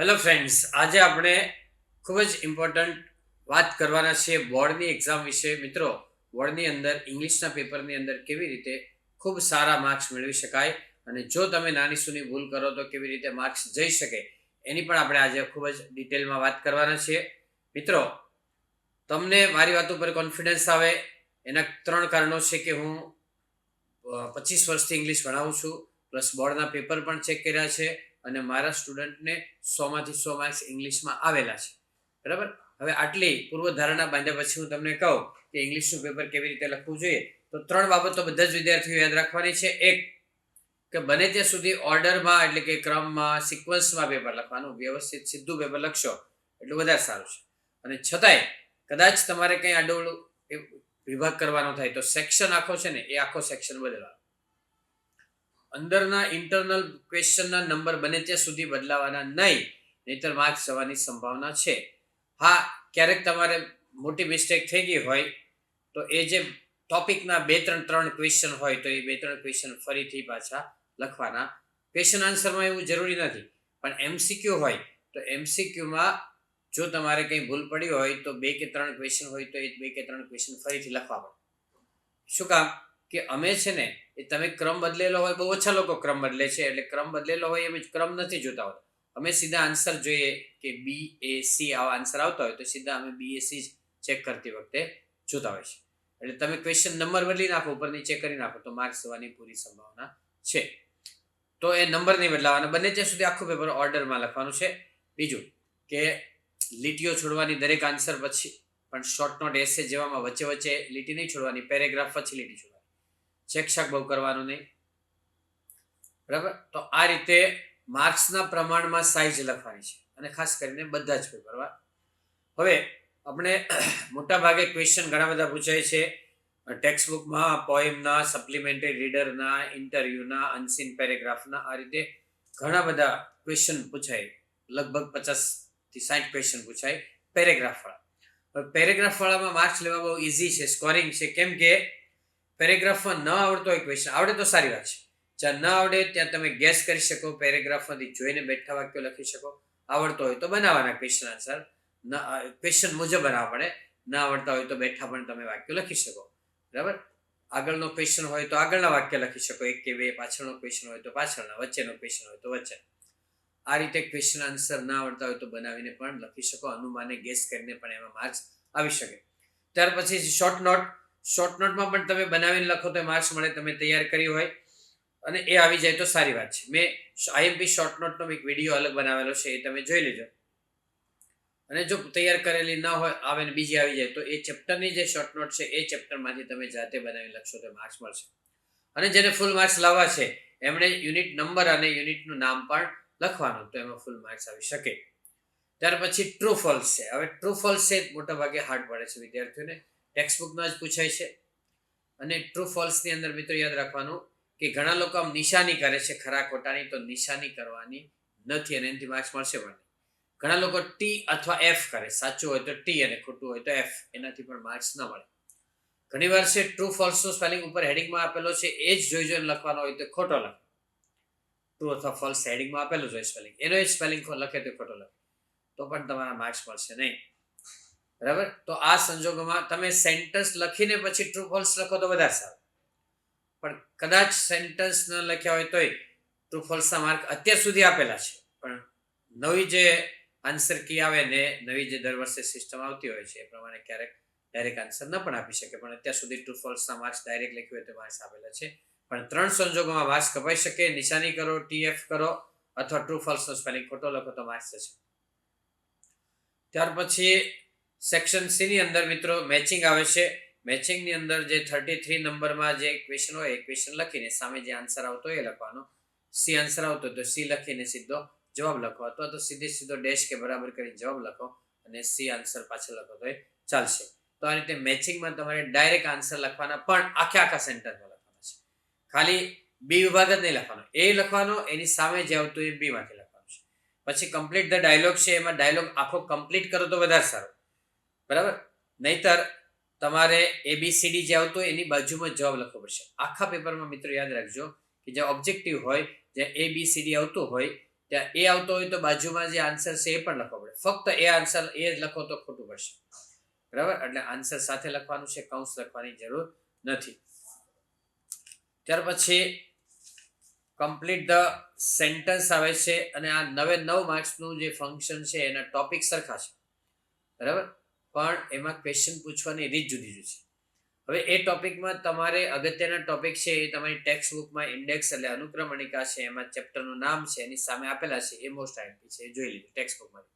Hello friends આજે આપણે ખૂબ જ ઇમ્પોર્ટન્ટ વાત કરવાના છીએ બોર્ડની એક્ઝામ વિશે. મિત્રો, બોર્ડની અંદર, ઇંગ્લિશના પેપરની અંદર કેવી રીતે ખૂબ સારા માર્ક્સ મેળવી શકાય અને જો તમે નાની સુની ભૂલ કરો તો કેવી રીતે માર્ક્સ જઈ શકે, એની પણ આપણે આજે ખૂબ જ ડિટેલમાં વાત કરવાના છીએ. મિત્રો, તમને મારી વાત ઉપર કોન્ફિડન્સ આવે, એના ત્રણ કારણો છે કે હું પચીસ વર્ષથી ઇંગ્લિશ ભણાવું છું પ્લસ બોર્ડના પેપર પણ ચેક કર્યા છે અને મારા સ્ટુડન્ટને સોમાંથી સો માર્ક્સ ઇંગ્લિશમાં આવેલા છે. બરાબર? હવે આટલી પૂર્વધારણા બાંધ્યા પછી હું તમને કહું કે ઇંગ્લિશનું પેપર કેવી રીતે લખવું જોઈએ, તો ત્રણ બાબતો બધા જ વિદ્યાર્થીઓ યાદ રાખવાની છે. એક, કે બને ત્યાં સુધી ઓર્ડરમાં એટલે કે ક્રમમાં, સિક્વન્સમાં પેપર લખવાનું, વ્યવસ્થિત સીધું પેપર લખશો, એટલું વધારે સારું છે. અને છતાંય, કદાચ તમારે કંઈ આડોળું વિભાગ કરવાનો થાય તો સેક્શન આખો છે ને, એ આખો સેક્શન બદલવાનો. અંદરના ઇન્ટરનલ ક્વેશ્ચનના નંબર બને ત્યાં સુધી બદલાવાના નહીં, નહીતર માર્ક્સ જવાની સંભાવના છે. હા, ક્યારેક તમારે મોટી મિસ્ટેક થઈ ગઈ હોય, તો એ જે ટોપિકના બે ત્રણ ત્રણ ક્વેશ્ચન હોય, તો એ બે ત્રણ ક્વેશ્ચન ફરીથી પાછા લખવાના. ક્વેશ્ચન આન્સરમાં એવું જરૂરી નથી, પણ એમસીક્યુ હોય, તો એમસીક્યુમાં જો તમારે કંઈ ભૂલ પડી હોય, તો બે કે ત્રણ ક્વેશ્ચન હોય, તો એ બે કે ત્રણ ક્વેશ્ચન ફરીથી લખવા પડે. શું કામ? કે અમે છે ને, એ તમે ક્રમ બદલેલો હોય, બહુ ઓછા લોકો ક્રમ બદલે છે, એટલે ક્રમ બદલેલો હોય એમ ક્રમ નથી જોતા હોતા. અમે સીધા આન્સર જોઈએ કે બી એ સી આવા આન્સર આવતા હોય તો સીધા અમે બી એ સી ચેક કરતી વખતે જોતા હોય છે એટલે તમે ક્વેશ્ચન નંબર બદલી નાખો ઉપર નીચે કરી નાખો, તો માર્ક્સ થવાની પૂરી સંભાવના છે. તો એ નંબર નહીં બદલાવાના, બંને ત્યાં સુધી આખું પેપર ઓર્ડરમાં લખવાનું છે. બીજું કે લીટીઓ છોડવાની દરેક આન્સર પછી, પણ શોર્ટ નોટ એસે જેવામાં વચ્ચે વચ્ચે લીટી નહીં છોડવાની પેરેગ્રાફ પછી લીટી છોડવાની. ચેક બહુ કરવાનું નહીં. બરાબર? તો આ રીતે માર્ક્સના પ્રમાણમાં સાઇઝ લખવાની છે. અને ખાસ કરીને બધા જ પેપરમાં હવે આપણે મોટા ભાગે ક્વેશ્ચન ઘણા બધા પૂછાય છે. ટેક્સ્ટ બુકમાં પોએમના સપ્લિમેન્ટરી રીડરના ઇન્ટરવ્યુના અનસીન પેરેગ્રાફના આ રીતે ઘણા બધા ક્વેશ્ચન પૂછાય. લગભગ પચાસથી સાઠ ક્વેશ્ચન પૂછાય. પેરેગ્રાફવાળા પેરેગ્રાફવાળામાં માર્ક્સ લેવા બહુ ઇઝી છે. સ્કોરિંગ છે. કેમ કે પેરેગ્રાફમાં ન આવડતો હોય ક્વેશ્ચન આવડે તો સારી વાત છે. જ્યાં ન આવડે ત્યાં તમે ગેસ કરી શકો પેરેગ્રાફમાંથી જોઈને બેઠા વાક્યો લખી શકો. આવડતો હોય તો બનાવવાના ક્વેશ્ચન આન્સર ક્વેશ્ચન મુજબ બનાવવા પડે ન આવડતા હોય તો બેઠા પણ તમે વાક્યો લખી શકો. બરાબર? આગળનો ક્વેશ્ચન હોય તો આગળના વાક્ય લખી શકો. એક કે બે, પાછળનો ક્વેશ્ચન હોય તો પાછળના, વચ્ચેનો ક્વેશ્ચન હોય તો વચ્ચે. આ રીતે ક્વેશ્ચન આન્સર ના આવડતા હોય તો બનાવીને પણ લખી શકો. અનુમાને ગેસ કરીને પણ એમાં માર્ક્સ આવી શકે. ત્યાર પછી શોર્ટ નોટ શોર્ટ નોટમાં પણ તમે બનાવીને લખો તો માર્ક્સ મળે, તમે તૈયાર કરી હોય. અને એ આવી જાય તો સારી વાત છે. મેં આઈએમપી શોર્ટ નોટનો એક વીડિયો અલગ બનાવેલો છે, એ તમે જોઈ લેજો. અને જો તૈયાર કરેલી ન હોય, આવે ને બીજી આવી જાય, તો એ ચેપ્ટરની જે શોર્ટ નોટ છે, એ ચેપ્ટરમાંથી તમે જાતે બનાવી લખશો તો માર્ક્સ મળશે. અને જેને ફૂલ માર્ક્સ લાવવા છે, એમણે યુનિટ નંબર અને યુનિટનું નામ પણ લખવાનું, તો એમાં ફૂલ માર્ક્સ આવી શકે. ત્યાર પછી ટ્રુ ફોલ્સ છે. હવે ટ્રુ ફોલ્સ છે મોટા ભાગે હાર્ડ પડે છે વિદ્યાર્થીઓને. ટેક્સ્ટ બુકમાં જ પૂછાય છે. અને ટ્રુ ફોલ્સની અંદર મિત્રો યાદ રાખવાનું કે ઘણા લોકો આમ નિશાની કરે છે ખરા ખોટાની, તો નિશાની કરવાની નથી અને એનાથી માર્ક્સ મળશે પણ ઘણા લોકો ટી અથવા એફ કરે, સાચું હોય તો ટી અને ખોટું હોય તો એફ એનાથી પણ માર્ક્સ ન મળે. ઘણી વાર છે ટ્રુ ફોલ્સનો સ્પેલિંગ ઉપર હેડિંગમાં આપેલો છે, એ જ જોઈ જોઈને લખવાનો હોય તો ખોટો લખે. ટ્રુ અથવા ફોલ્સ હેડિંગમાં આપેલું જ હોય સ્પેલિંગ એનો જ સ્પેલિંગ લખે તો ખોટો લખે. તો પણ તમારા માર્ક્સ મળશે નહીં. બરાબર? તો આ સંજોગોમાં તમે સેન્ટેન્સ લખીને પછી ટ્રુ ફોલ્સ લખો તો વધારે સારું. પણ કદાચ સેન્ટેન્સ ન લખ્યા હોય તોય ટ્રુ ફોલ્સના માર્ક અત્યાર સુધી આપેલા છે. પણ નવી જે આન્સર કી આવે ને નવી જે દર વર્ષે સિસ્ટમ આવતી હોય છે, એ પ્રમાણે ક્યારેક ડાયરેક્ટ આન્સર ન પણ આપી શકે. પણ અત્યાર સુધી ટ્રુ ફોલ્સના માર્ક્સ ડાયરેક્ટ લખ્યું હોય તો માર્ક્સ આપેલા છે. પણ ત્રણ સંજોગોમાં માર્ક્સ કપાઈ શકે, નિશાની કરો ટીએફ કરો અથવા ટ્રુ ફોલ્સનો સ્પેલિંગ ખોટો લખો તો માર્ક્સ જશે. ત્યાર પછી સેક્શન સીની અંદર મિત્રો મેચિંગ આવે છે. મેચિંગની અંદર જે થર્ટી થ્રી નંબરમાં જે ક્વેશ્ચન હોય, એ ક્વેશ્ચન લખીને સામે જે આન્સર આવતો એ લખવાનો. સી આન્સર આવતો તો સી લખીને સીધો જવાબ લખો અથવા તો સીધે સીધો ડેશ કે બરાબર કરીને જવાબ લખો અને સી આન્સર પાછળ લખો તો એ ચાલશે. તો આ રીતે મેચિંગમાં તમારે ડાયરેક્ટ આન્સર લખવાના પણ આખે આખા સેન્ટરમાં લખવાના છે. ખાલી બી વિભાગ જ નહીં લખવાનો. એ લખવાનો, એની સામે જે આવતું એ બી માંથી લખવાનું છે. પછી કમ્પ્લીટ ધ ડાયલોગ છે. એમાં ડાયલોગ આખો કમ્પ્લીટ કરો તો વધારે સારું. બરાબર? નહીતર તમારે એબીસીડી જે આવતું હોય એની બાજુમાં જવાબ લખવો પડશે. આખા પેપરમાં મિત્રો યાદ રાખજો કે જે ઓબ્જેક્ટિવ હોય, જે એબીસીડી આવતું હોય, ત્યાં એ આવતો હોય તો બાજુમાં જે આન્સર છે એ પણ લખવો પડે. ફક્ત એ આન્સર એ જ લખો તો ખોટું પડશે. બરાબર? એટલે આન્સર સાથે લખવાનું છે કૌંસ લખવાની જરૂર નથી. ત્યાર પછી કમ્પ્લીટ ધ સેન્ટેન્સ આવે છે અને આ નવે નવ માર્ક્સનું જે ફંક્શન છે એના ટોપિક સરખા છે. બરાબર? પણ એમાં ક્વેશ્ચન પૂછવાની રીત જુદી જુદી છે. હવે એ ટોપિકમાં તમારે અગત્યના ટોપિક છે એ તમારી ટેક્સ્ટ બુકમાં ઇન્ડેક્સ એટલે અનુક્રમણિકા છે, એમાં ચેપ્ટરનું નામ છે, એની સામે આપેલા છે, એ મોસ્ટ આઈએમપી છે, એ જોઈ લીધું ટેક્સ્ટ બુકમાં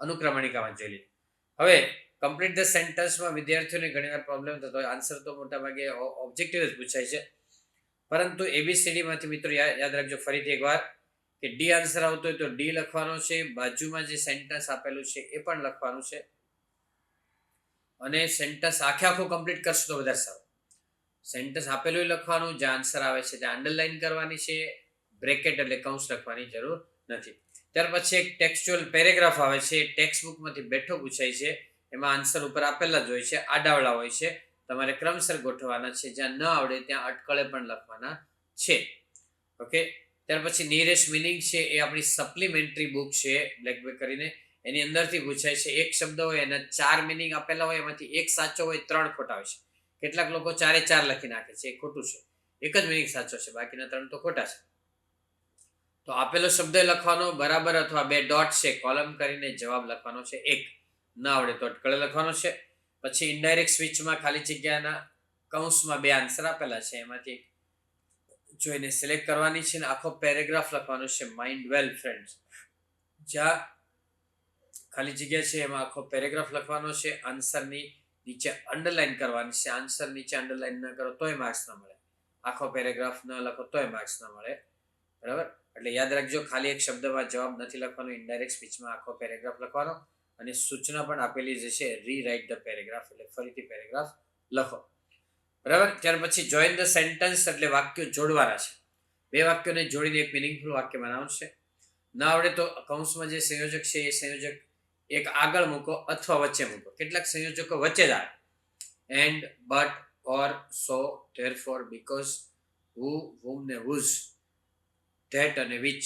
અનુક્રમણિકામાં જોઈ લીધું. હવે કમ્પ્લીટ ધ સેન્ટેન્સમાં વિદ્યાર્થીઓને ઘણીવાર પ્રોબ્લેમ થતો હોય આન્સર તો મોટા ભાગે ઓબ્જેક્ટિવ જ પૂછાય છે. પરંતુ એબીસીડીમાંથી મિત્રો યાદ રાખજો ફરીથી એકવાર કે ડી આન્સર આવતો હોય તો ડી લખવાનો છે, બાજુમાં જે સેન્ટેન્સ આપેલું છે એ પણ લખવાનું છે. અને સેન્ટેન્સ આખે આખો કમ્પ્લીટ કરશો તો વધારે સારું. સેન્ટેન્સ આપેલું લખવાનું, જે આન્સર આવે છે તે અંડરલાઇન કરવાની છે બ્રેકેટ એટલે કૌંસ લખવાની જરૂર નથી. ત્યાર પછી એક ટેક્સ્ચ્યુઅલ પેરેગ્રાફ આવે છે ટેક્સ્ટ બુકમાંથી બેઠો પૂછાય છે, એમાં આન્સર ઉપર આપેલા જ હોય છે આડાવડા હોય છે, તમારે ક્રમસર ગોઠવવાના છે, જ્યાં ન આવડે ત્યાં અટકળે પણ લખવાના છે. ઓકે ત્યાર પછી નિયરેસ્ટ મિનિંગ છે, એ આપણી સપ્લિમેન્ટરી બુક છે બ્લેકબેક કરીને એની અંદરથી પૂછાય છે, એક શબ્દ હોય એના ચાર મિનિંગ આપેલા હોય, એમાંથી એક સાચો હોય, ત્રણ ખોટા હોય છે. કેટલાક લોકો ચારે ચાર લખી નાખે છે, એ ખોટું છે. એક જ મિનિંગ સાચો છે, બાકીના ત્રણ તો ખોટા છે. તો આપેલો શબ્દ લખવાનો બરાબર અથવા બે ડોટ છે, કોલમ કરીને જવાબ લખવાનો છે, એક. ના આવડે તો અટકળે લખવાનો છે. પછી ઇન્ડાયરેક્ટ સ્વિચમાં ખાલી જગ્યાના કૌંસમાં બે આન્સર આપેલા છે, એમાંથી જોઈને સિલેક્ટ કરવાની છે ને આખો પેરેગ્રાફ લખવાનો છે માઇન્ડ વેલ ફ્રેન્ડ્સ જ્યાં ખાલી જગ્યા છે, એમાં આખો પેરેગ્રાફ લખવાનો છે, આન્સરની નીચે અંડરલાઈન કરવાની છે. આન્સર નીચે અંડરલાઈન ન કરો તોય માર્ક્સ ન મળે. આખો પેરેગ્રાફ ન લખો તોય માર્ક્સ ન મળે. બરાબર? એટલે યાદ રાખજો, ખાલી એક શબ્દમાં જવાબ નથી લખવાનો ઇનડાયરેક્ટ સ્પીચમાં આખો પેરેગ્રાફ લખવાનો અને સૂચના પણ આપેલી જ છે રીરાઇટ ધ પેરેગ્રાફ એટલે ફરીથી પેરેગ્રાફ લખો. બરાબર? ત્યાર પછી જોઈન ધ સેન્ટેન્સ એટલે વાક્યો જોડવાના છે. બે વાક્યોને જોડીને એક મિનિંગફુલ વાક્ય બનાવવાનું છે. ના આવડે તો કૌંસમાં જે સંયોજક છે એ સંયોજક એક આગળ મૂકો અથવા વચ્ચે મૂકો. કેટલાક સંયોજકો વચ્ચે જ આવે. And but or so there for because who whom ને હુઝ ધેટ અને વિચ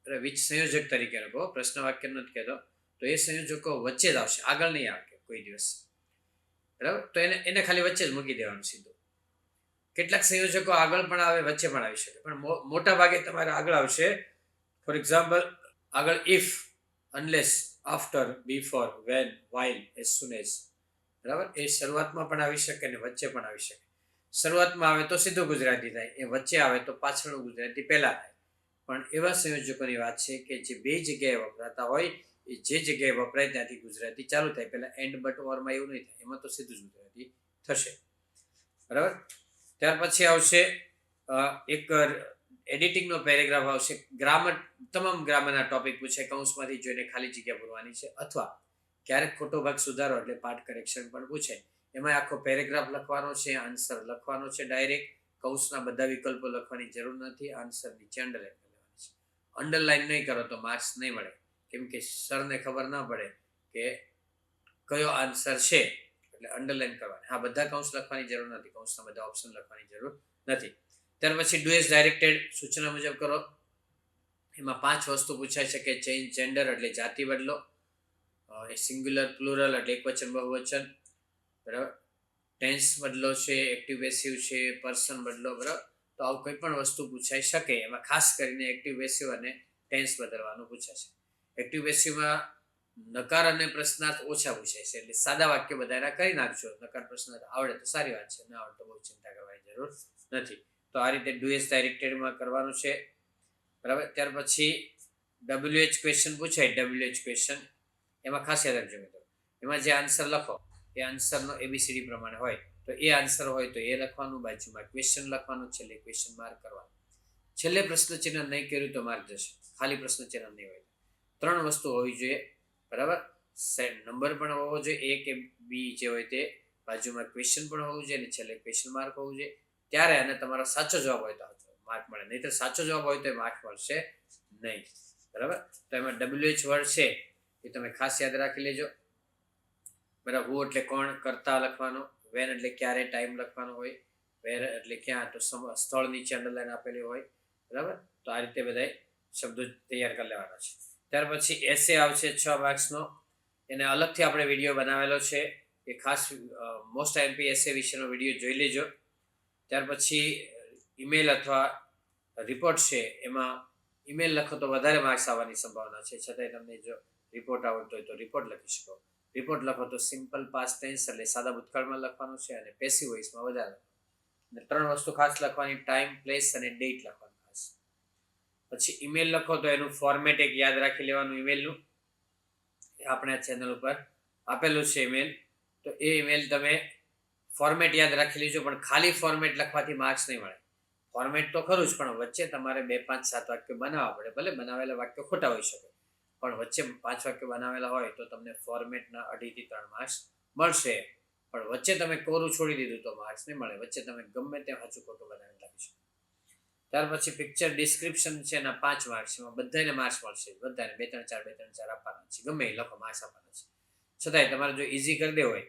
એટલે વિચ સંયોજક તરીકે રાખો પ્રશ્ન વાક્ય નથી કહેતો. તો એ સંયોજકો વચ્ચે જ આવશે. આગળ નહીં આવે કોઈ દિવસ. બરાબર? તો એને એને ખાલી વચ્ચે જ મૂકી દેવાનું સીધું. કેટલાક સંયોજકો આગળ પણ આવે, વચ્ચે પણ આવી શકે. પણ મોટા ભાગે તમારે આગળ આવશે ફોર એક્ઝામ્પલ આગળ if unless after before when while as soon as બરાબર? એ શરૂઆતમાં પણ આવી શકે ને વચ્ચે પણ આવી શકે. શરૂઆતમાં આવે તો સીધું ગુજરાતી થાય. એ વચ્ચે આવે તો પાછળનું ગુજરાતી પહેલાં થાય. પણ એવા સંયોજકોની વાત છે કે જે બે જગ્યાએ વપરાતા હોય, એ જે જગ્યાએ વપરાય ત્યાંથી ગુજરાતી ચાલુ થાય. પહેલાં એન્ડ બટ ઓરમાં એવું નહીં થાય. એમાં તો સીધું જ ગુજરાતી થશે. બરાબર? ત્યાર પછી આવશે એક એડિટિંગનો પેરેગ્રાફ આવશે. ગ્રામર, તમામ ગ્રામરના ટોપિક પૂછે, કૌંસમાંથી જોઈને ખાલી જગ્યા ભરવાની છે. અથવા ક્યારેક ખોટો ભાગ સુધારો એટલે પાર્ટ કરેક્શન પણ પૂછે. એમાં આખો પેરેગ્રાફ લખવાનો છે આન્સર લખવાનો છે ડાયરેક્ટ કૌંસના બધા વિકલ્પો લખવાની જરૂર નથી આન્સર નીચે અંડરલાઈન કરવાની છે. અંડરલાઈન નહીં કરો તો માર્ક્સ નહીં મળે. કેમ કે સરને ખબર ના પડે કે કયો આન્સર છે. એટલે અંડરલાઈન કરવાની. હા, બધા કૌંસ લખવાની જરૂર નથી. કૌંસના બધા ઓપ્શન લખવાની જરૂર નથી. ત્યાર પછી ડુએસ ડાયરેક્ટેડ સૂચના મુજબ કરો. એમાં પાંચ વસ્તુ પૂછાઈ શકે ચેન્જ જેન્ડર એટલે જાતિ બદલો સિંગ્યુલર, પ્લુરલ એટલે એકવચન, બહુવચન, બરાબર? ટેન્સ બદલો છે, એક્ટિવ, પેસિવ છે, પર્સન બદલો, બરાબર? તો આવું કોઈ પણ વસ્તુ પૂછાઈ શકે, એમાં ખાસ કરીને એક્ટિવ, પેસિવ અને ટેન્સ બદલવાનું પૂછાશે એક્ટિવ, પેસિવમાં નકાર અને પ્રશ્નાર્થ ઓછા પૂછાય છે, એટલે સાદા વાક્ય બધા કરી નાખજો. નકાર, પ્રશ્નાર્થ આવડે તો સારી વાત છે, ન આવડે તો બહુ ચિંતા કરવાની જરૂર નથી. તો આ રીતે ડુએસ ડાયરેક્ટેડમાં કરવાનું છે. બરાબર? ત્યાર પછી ડબલ્યુએચ ક્વેશ્ચન પૂછાય. ડબલ્યુએચ ક્વેશ્ચન એમાં ખાસ યાદ રાખજો મિત્રો. એમાં જે આન્સર લખો, એ આન્સરનો એબીસીડી પ્રમાણે હોય. તો એ આન્સર હોય તો એ લખવાનું, બાજુમાં ક્વેશ્ચન લખવાનું, છેલ્લે ક્વેશ્ચન માર્ક કરવાનું. છેલ્લે પ્રશ્ન ચિહ્ન નહીં કર્યું તો માર્ક જશે. ખાલી પ્રશ્ન ચિહ્ન નહીં હોય ત્રણ વસ્તુ હોવી જોઈએ. બરાબર? સેટ નંબર પણ હોવો જોઈએ. એ કે બી જે હોય તે બાજુમાં ક્વેશ્ચન પણ હોવું જોઈએ અને છેલ્લે ક્વેશ્ચન માર્ક હોવું જોઈએ. ત્યારે અને તમારો સાચો જવાબ હોય તો માર્ક મળે. નહીતર સાચો જવાબ હોય તો એ માર્ક મળશે નહીં. બરાબર? તો એમાં ડબલ્યુએચ વર્ડ છે એ તમે ખાસ યાદ રાખી લેજો. બરાબર? હું એટલે કોણ, કરતા લખવાનો વેન એટલે ક્યારે ટાઈમ લખવાનો હોય વેર એટલે ક્યાં, તો સ્થળ નીચે અંડરલાઈન આપેલી હોય. બરાબર? તો આ રીતે બધાય શબ્દો તૈયાર કરી લેવાના છે. ત્યાર પછી એસે આવશે છ માર્ક્સનો એને અલગથી આપણે વીડિયો બનાવેલો છે. એ ખાસ મોસ્ટ આઈએમપી એસે વિશેનો વીડિયો જોઈ લેજો. ત્યાર પછી ઈમેલ અથવા રિપોર્ટ છે, એમાં ઈમેલ લખો તો વધારે માર્ક્સ આવવાની સંભાવના છે. છતાંય તમને જો રિપોર્ટ આવડતો હોય તો રિપોર્ટ લખી શકો. રિપોર્ટ લખો તો સિમ્પલ પાસ્ટ ટેન્સ એટલે સાદા ભૂતકાળમાં લખવાનું છે અને પેસિવ વોઇસમાં વધારે. અને ત્રણ વસ્તુ ખાસ લખવાની ટાઈમ પ્લેસ અને ડેટ લખવાનું ખાસ. પછી ઈમેલ લખો તો એનું ફોર્મેટ એક યાદ રાખી લેવાનું ઈમેલનું આપણે આ ચેનલ ઉપર આપેલું છે ઈમેલ તો એ ઈમેલ તમે ફોર્મેટ યાદ રાખી લેજો, પણ ખાલી ફોર્મેટ લખવાથી માર્ક્સ નહીં મળે. ફોર્મેટ તો ખરું જ, પણ વચ્ચે તમારે બે, પાંચ, સાત વાક્યો બનાવવા પડે. ભલે બનાવેલા વાક્યો ખોટા હોઈ શકે, પણ વચ્ચે પાંચ વાક્યો બનાવેલા હોય તો તમને ફોર્મેટના અઢીથી ત્રણ માર્ક્સ મળશે. પણ વચ્ચે તમે કોરું છોડી દીધું તો માર્ક્સ નહીં મળે. વચ્ચે તમે ગમે તે સાચું ખોટું બનાવી લખી શકો. ત્યાર પછી પિક્ચર ડિસ્ક્રિપ્શન છે એના પાંચ માર્ક્સ એમાં બધાને માર્ક્સ મળશે. બધાને બે, ત્રણ, ચાર, બે, ત્રણ, ચાર આપવાના છે. ગમે એ લખો માર્ક્સ આપવાના છે. છતાંય તમારે જો ઇઝી કરી દે હોય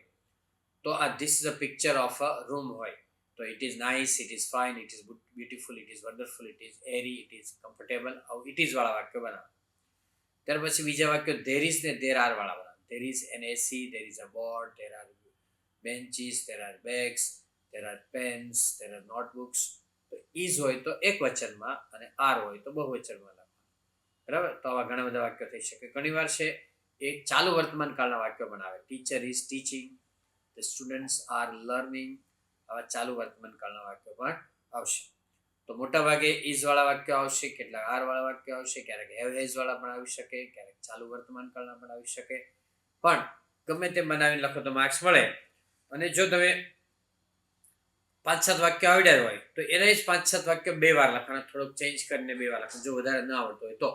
તો આ this is a picture of a room હોય તો it is nice it is fine it is beautiful it is wonderful it is airy it is comfortable આવું ઇટ ઇઝ વાળા વાક્યો બનાવો ત્યાર પછી બીજા વાક્યો ધેર ઇઝ ને ધેર આર વાળા બનાવો there is an AC there is a board there are benches there are bags there are pens there are notebooks તો ઇઝ હોય તો એક વચનમાં અને આર હોય તો બહુવચનમાં લખવાનું બરાબર તો આવા ઘણા બધા વાક્યો થઈ શકે ઘણીવાર છે એ ચાલુ વર્તમાન કાળના વાક્યો બનાવે teacher is teaching the students are learning આવા ચાલુ વર્તમાનકાળના વાક્યો પણ આવશે. તો મોટા ભાગે ઇઝ વાક્યો આવશે કેટલાક આર વાળા વાક્યો આવશે, ક્યારેક હેવ હેઝ પણ આવી શકે, ક્યારેક ચાલુ વર્તમાન કાળના પણ આવી શકે. પણ ગમે તે બનાવીને લખો તો માર્ક્સ મળે. અને જો તમે પાંચ સાત વાક્ય આવડ્યા હોય, તો એને જ પાંચ સાત વાક્ય બે વાર લખવાના, થોડોક ચેન્જ કરીને બે વાર લખો જો વધારે ન આવડતો હોય તો.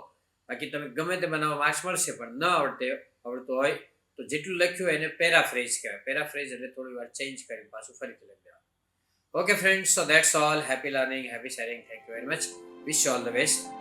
બાકી તમે ગમે તે બનાવવા માર્ક્સ મળશે, પણ ન આવડતે, આવડતો હોય તો જેટલું લખ્યું હોય એને પેરાફ્રેઝ કહેવાય. પેરાફ્રેઝ એટલે થોડી વાર ચેન્જ કરી પાછું ફરીથી લખી દેવાનું okay friends so that's all happy learning happy sharing thank you very much wish all the best